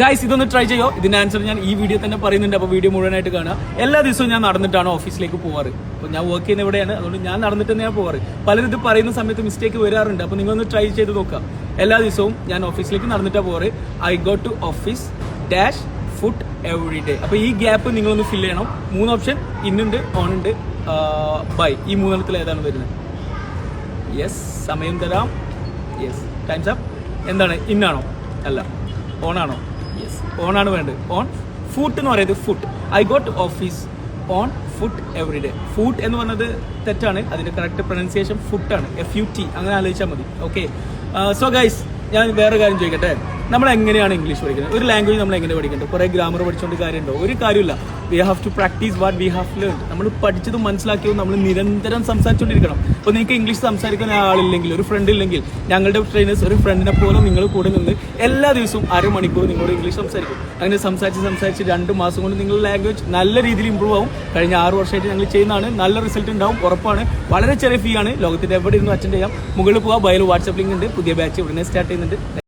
Guys ഇതൊന്ന് try ചെയ്യോ? ഇതിന്റെ ആൻസർ ഞാൻ ഈ വീഡിയോ തന്നെ പറയുന്നുണ്ട്. അപ്പോൾ വീഡിയോ മുഴുവനായിട്ട് കാണുക. എല്ലാ ദിവസവും ഞാൻ നടന്നിട്ടാണ് ഓഫീസിലേക്ക് പോവാറ്. അപ്പോൾ ഞാൻ വർക്ക് ചെയ്യുന്ന ഇവിടെയാണ്. അതുകൊണ്ട് ഞാൻ നടന്നിട്ട് തന്നെയാണ് പോവാറ്. പലരും ഇത് പറയുന്ന സമയത്ത് മിസ്റ്റേക്ക് വരാറുണ്ട്. അപ്പോൾ നിങ്ങളൊന്ന് ട്രൈ ചെയ്ത് നോക്കാം എല്ലാ ദിവസവും ഞാൻ ഓഫീസിലേക്ക് നടന്നിട്ടാണ് പോവാറ്. I go to office dash food every day അപ്പോൾ ഈ ഗ്യാപ്പ് നിങ്ങളൊന്ന് ഫില്ല് ചെയ്യണം. മൂന്ന് ഓപ്ഷൻ ഇന്നുണ്ട് ഓൺ ഉണ്ട് ബൈ ഈ മൂന്നെണ്ണത്തിൽ ഏതാണ് വരുന്നത്? യെസ് സമയം തരാം. യെസ് ടൈംസ് അപ്പ് എന്താണ്? ഇന്നാണോ അല്ല. ഓണാണോ യെസ് ഓണാണ് വേണ്ടത്. ഓൺ ഫുഡ് എന്ന് പറയുന്നത് food I got office on food every day food എന്ന് പറഞ്ഞത് തെറ്റാണ്. അതിന്റെ കറക്റ്റ് പ്രൊനൗൺസിയേഷൻ ആണ്. എഫ് യു ടി അങ്ങനെ ആലോചിച്ചാൽ മതി. ഓക്കെ സോ ഗൈസ് ഞാൻ വേറെ കാര്യം ചോദിക്കട്ടെ? നമ്മൾ എങ്ങനെയാണ് ഇംഗ്ലീഷ് പഠിക്കുന്നത്? ഒരു ലാംഗ്വേജ് നമ്മൾ എങ്ങനെ പഠിക്കുന്നത് കുറേ ഗ്രാമർ പഠിച്ചുകൊണ്ട് കാര്യമുണ്ടോ ഒരു കാര്യമില്ല we have to practice what we have learn നമ്മൾ പഠിച്ചതും മനസ്സിലാക്കിയതും നമ്മൾ നിരന്തരം സംസാരിച്ചുകൊണ്ടിരിക്കണം അപ്പോൾ നിങ്ങൾക്ക് ഇംഗ്ലീഷ് സംസാരിക്കുന്ന ആളില്ലെങ്കിൽ ഒരു ഫ്രണ്ട് ഇല്ലെങ്കിൽ ഞങ്ങളുടെ ട്രെയിനേഴ്സ് ഒരു ഫ്രണ്ടിനെ പോലെ നിങ്ങൾ കൂടെ നിന്ന് എല്ലാ ദിവസവും അരമണിക്കൂർ നിങ്ങളോട് ഇംഗ്ലീഷ് സംസാരിക്കും. അങ്ങനെ സംസാരിച്ച് സംസാരിച്ച് രണ്ട് മാസം കൊണ്ട് നിങ്ങളുടെ ലാംഗ്വേജ് നല്ല രീതിയിൽ ഇമ്പ്രൂവ് ആവും. കഴിഞ്ഞ ആറ് വർഷമായിട്ട് ഞങ്ങൾ ചെയ്യുന്നതാണ്. നല്ല റിസൾട്ട് ഉണ്ടാവും ഉറപ്പാണ്. വളരെ ചെറിയ ഫീ ആണ്. ലോകത്തിന്റെ എവിടെ ഇരുന്ന് അറ്റൻഡ് ചെയ്യാം. മുകളിൽ പോകാം ബയൽ വാട്സപ്പ് ലിങ്ക് ഉണ്ട്. പുതിയ ബാച്ച് ഉടനെ സ്റ്റാർട്ട് ചെയ്യുന്നുണ്ട്.